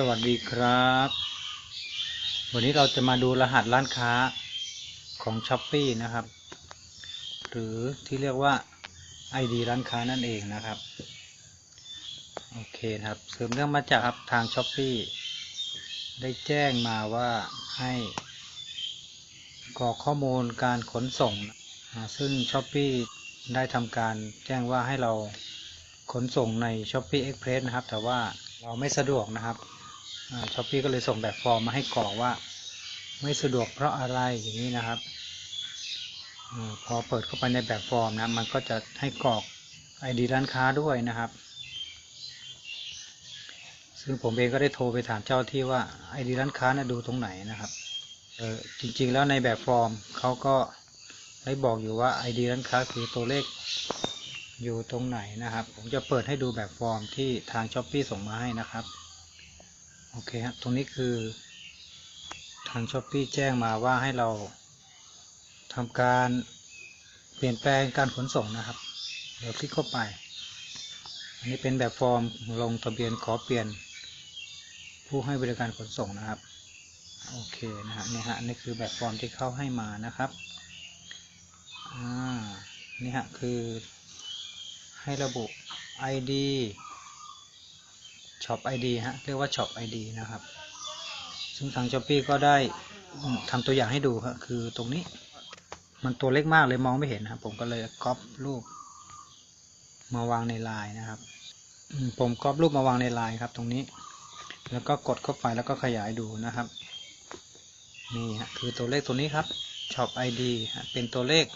สวัสดีครับ วันนี้เราจะมาดูรหัสร้านค้าของ s h อ p e e นะครับ หรือที่เรียกว่า ID ร้านค้านั่นเองนะครับ โอเคครับเสริมเรื่องมาจากครับทาง s h อ p e e ได้แจ้งมาว่าให้กรอกข้อมูลการขนส่ง ซึ่ง s h อ p e e ได้ทำการแจ้งว่าให้เราขนส่งใน s h อ p e e Express นะครับ แต่ว่าเราไม่สะดวกนะครับ ช้อปปี้ก็เลยส่งแบบฟอร์มมาให้กรอกว่า ไม่สะดวกเพราะอะไรอย่างนี้นะครับอพอเปิดเข้าไปในแบบฟอร์มนะมันก็จะให้กรอก ID ร้านค้าด้วยนะครับ ซึ่งผมเองก็ได้โทรไปถามเจ้าที่ว่า ID ร้านค้านะดูตรงไหนนะครับเออจริงๆแล้วในแบบฟอร์มเขาก็ได้บอกอยู่ว่า ID ร้านค้าคือตัวเลขอยู่ตรงไหนนะครับ ผมจะเปิดให้ดูแบบฟอร์มที่ทางช้อปปีส่งมาให้นะครับ โอเคครับตรงนี้คือทางช้อปปีแจ้งมาว่าให้เราทำการเปลี่ยนแปลงการขนส่งนะครับ เดี๋ยวคลิกเข้าไป อันนี้เป็นแบบฟอร์มลงทะเบียนขอเปลี่ยน ผู้ให้บริการขนส่งนะครับ โอเคนะฮะนี่ฮะนี่คือแบบฟอร์มที่เข้าให้มานะครับอ่านี่ฮะคือให้ระบุ ID Shop ID ฮะเรียกว่า Shop ID นะครับ ซึ่งทาง s h อ p e e ก็ได้ทำตัวอย่างให้ดูครับคือตรงนี้ มันตัวเล็กมากเลยมองไม่เห็นครับผมก็เลยก๊อปรูป มาวางในไลน์นะครับผมก๊อปรูปมาวางในไลน์ครับ ตรงนี้ แล้วก็กดเข้าไปแล้วก็ขยายดูนะครับนี่ฮะคือตัวเลขตัวนี้ครับ Shop ID ฮะเป็นตัวเลข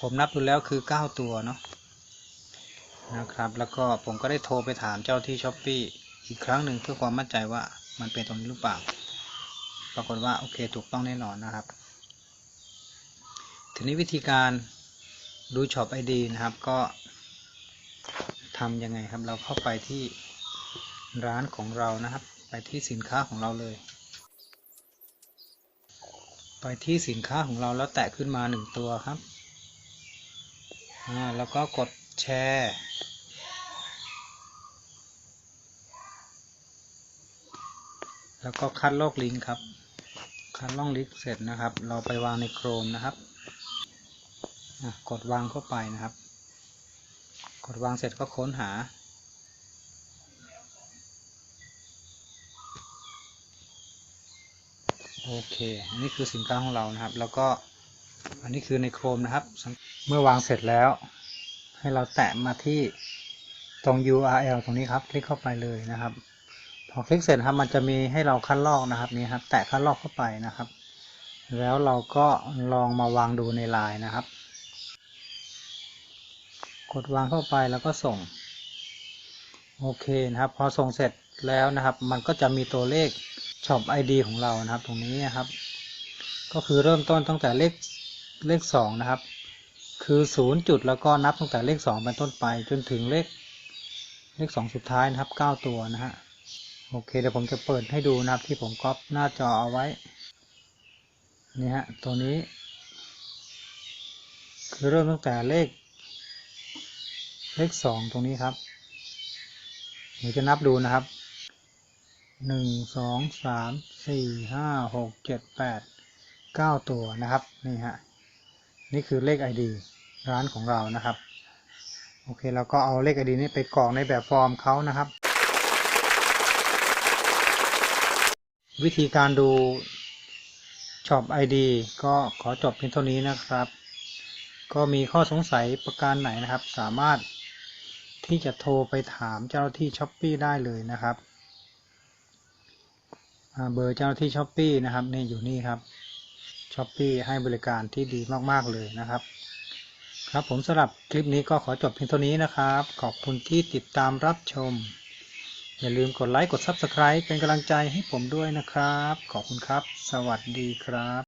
ผมนับดูแล้วคือ 9 ตัวเนาะนะครับ แล้วก็ผมก็ได้โทรไปถามเจ้าที่ช้อปปี้ อีกครั้งหนึ่งเพื่อความมั่นใจว่ามันเป็นตรงนี้หรือเปล่า ปรากฏว่าโอเคถูกต้องแน่นอนนะครับ ทีนี้วิธีการดูช็อป ID นะครับก็ทำยังไงครับเราเข้าไปที่ร้านของเรานะครับ ไปที่สินค้าของเราเลย ไปที่สินค้าของเราแล้วแตะขึ้นมาหนึ่งตัวครับแล้วก็กดแชร์ แล้วก็คัดลอกลิงครับ คัดลอกลิงเสร็จนะครับ เราไปวางในโครมนะครับกดวางเข้าไปนะครับ กดวางเสร็จก็ค้นหา โอเค อันนี้คือสินค้าของเรานะครับ แล้วก็อันนี้คือในโครมนะครับ เมื่อวางเสร็จแล้ว ให้เราแตะมาที่ตรง URL ตรงนี้ครับ คลิกเข้าไปเลยนะครับ พอคลิกเสร็จครับมันจะมีให้เราคัดลอกนะครับนี่ครับแตะคัดลอกเข้าไปนะครับ แล้วเราก็ลองมาวางดูในลน์นะครับ กดวางเข้าไปแล้วก็ส่งโอเคนะครับพอส่งเสร็จแล้วนะครับ มันก็จะมีตัวเลข Shop ID ของเรานะครับ ตรงนี้นะครับ ก็คือเริ่มต้นตั้งแต่เลขเลขสองนะครับ คือศูนย์จุดแล้วก็นับตั้งแต่เลขสองเป็นต้นไปจนถึงเลขเลขสองสุดท้ายนะครับเก้าตัวนะฮะ โอเคเดี๋ยวผมจะเปิดให้ดูนับที่ผมก๊อปหน้าจอเอาไว้ นี่ฮะ ตัวนี้ คือเริ่มตั้งแต่เลข เลขสองตรงนี้ครับเดี๋ยวจะนับดูนะครับหนึ่งสองสามสี่ห้าหกเจ็ดแปดเก้าตัวนะครับ นี่ฮะ นี่คือเลข ID ร้านของเรานะครับ โอเคเราก็เอาเลข ID นี้ไปกรอกในแบบฟอร์มเขานะครับ วิธีการดูช็อป ID ก็ขอจบเพียงเท่านี้นะครับ ก็มีข้อสงสัยประการไหนนะครับ สามารถที่จะโทรไปถามเจ้าหน้าที่ช้อปปีได้เลยนะครับ เบอร์เจ้าหน้าที่ช้อปปีนะครับนี่อยู่นี่ครับช้อปปีให้บริการที่ดีมากๆเลยนะครับ ครับผมสำหรับคลิปนี้ก็ขอจบเพียงเท่านี้นะครับ ขอบคุณที่ติดตามรับชม อย่าลืมกดไลค์กด Subscribe เป็นกำลังใจให้ผมด้วยนะครับ ขอบคุณครับ สวัสดีครับ